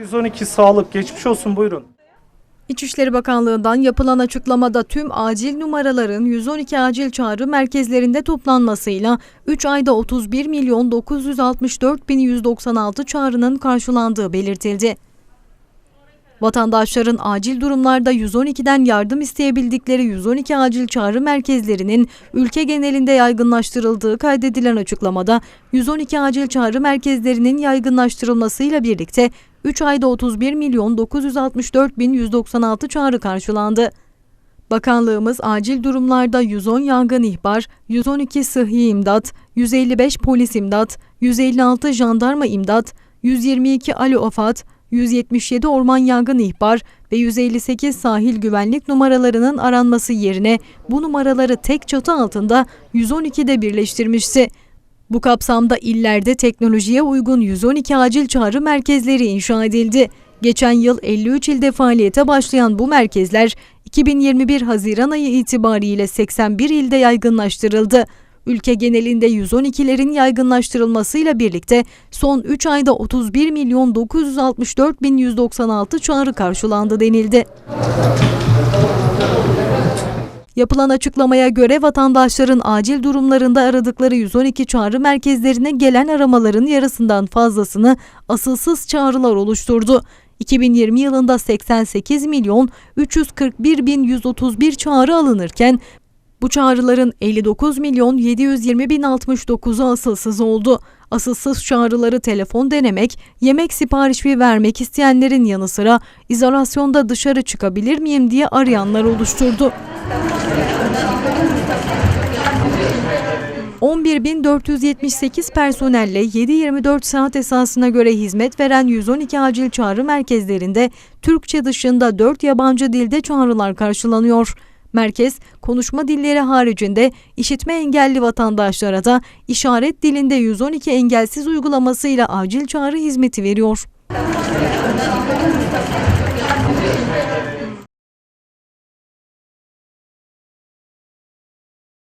112 sağlık geçmiş olsun buyurun. İçişleri Bakanlığı'ndan yapılan açıklamada tüm acil numaraların 112 acil çağrı merkezlerinde toplanmasıyla 3 ayda 31 milyon 964 bin 196 çağrının karşılandığı belirtildi. Vatandaşların acil durumlarda 112'den yardım isteyebildikleri 112 acil çağrı merkezlerinin ülke genelinde yaygınlaştırıldığı kaydedilen açıklamada 112 acil çağrı merkezlerinin yaygınlaştırılmasıyla birlikte 3 ayda 31 milyon 964 bin 196 çağrı karşılandı. Bakanlığımız acil durumlarda 110 yangın ihbar, 112 sıhhi imdat, 155 polis imdat, 156 jandarma imdat, 122 alo afat, 177 orman yangın ihbar ve 158 sahil güvenlik numaralarının aranması yerine bu numaraları tek çatı altında 112'de birleştirmişti. Bu kapsamda illerde teknolojiye uygun 112 acil çağrı merkezleri inşa edildi. Geçen yıl 53 ilde faaliyete başlayan bu merkezler 2021 Haziran ayı itibariyle 81 ilde yaygınlaştırıldı. Ülke genelinde 112'lerin yaygınlaştırılmasıyla birlikte son 3 ayda 31 milyon 964 bin 196 çağrı karşılandı denildi. Yapılan açıklamaya göre vatandaşların acil durumlarında aradıkları 112 çağrı merkezlerine gelen aramaların yarısından fazlasını asılsız çağrılar oluşturdu. 2020 yılında 88 milyon 341 bin 131 çağrı alınırken bu çağrıların 59 milyon 720 bin 69'u asılsız oldu. Asılsız çağrıları telefon denemek, yemek siparişi vermek isteyenlerin yanı sıra izolasyonda dışarı çıkabilir miyim diye arayanlar oluşturdu. 11.478 personelle 7-24 saat esasına göre hizmet veren 112 acil çağrı merkezlerinde Türkçe dışında 4 yabancı dilde çağrılar karşılanıyor. Merkez, konuşma dilleri haricinde işitme engelli vatandaşlara da işaret dilinde 112 engelsiz uygulamasıyla acil çağrı hizmeti veriyor.